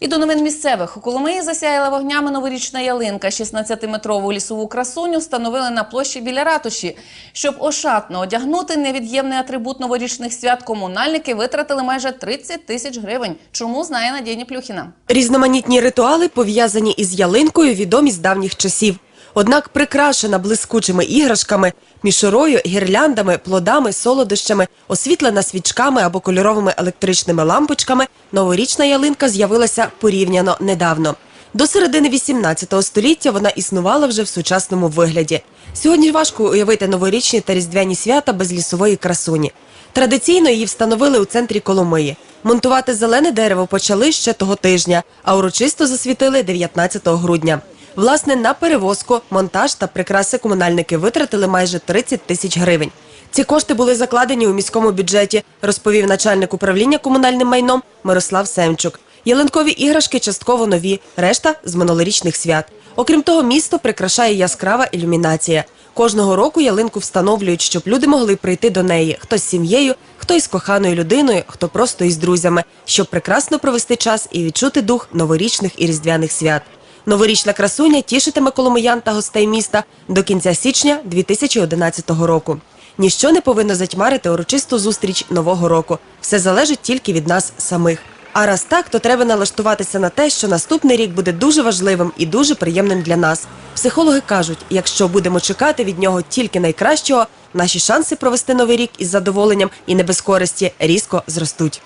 І до новин місцевих у Коломиї засяяла вогнями новорічна ялинка. 16-метрову лісову красуню встановили на площі біля ратуші. Щоб ошатно одягнути невід'ємний атрибут новорічних свят, комунальники витратили майже 30 тисяч гривень. Чому знає Надія Плюхіна? Різноманітні ритуали, пов'язані із ялинкою, відомі з давніх часів. Однак прикрашена блискучими іграшками, мішурою, гірляндами, плодами, солодощами, освітлена свічками або кольоровими електричними лампочками, новорічна ялинка з'явилася порівняно недавно. До середини 18 століття вона існувала вже в сучасному вигляді. Сьогодні важко уявити новорічні та різдвяні свята без лісової красуні. Традиційно її встановили у центрі Коломиї. Монтувати зелене дерево почали ще того тижня, а урочисто засвітили 19 грудня. Власне, на перевозку, монтаж та прикраси комунальники витратили майже 30 тисяч гривень. Ці кошти були закладені у міському бюджеті, розповів начальник управління комунальним майном Мирослав Семчук. Ялинкові іграшки частково нові, решта з минулорічних свят. Окрім того, місто прикрашає яскрава ілюмінація. Кожного року ялинку встановлюють, щоб люди могли прийти до неї хто з сім'єю, хто із коханою людиною, хто просто із друзями, щоб прекрасно провести час і відчути дух новорічних і різдвяних свят. Новорічна красуня тішитиме коломиян та гостей міста до кінця січня 2011 року. Ніщо не повинно затьмарити урочисту зустріч нового року. Все залежить тільки від нас самих. А раз так, то треба налаштуватися на те, що наступний рік буде дуже важливим і дуже приємним для нас. Психологи кажуть, якщо будемо чекати від нього тільки найкращого, наші шанси провести новий рік із задоволенням і не без користі різко зростуть.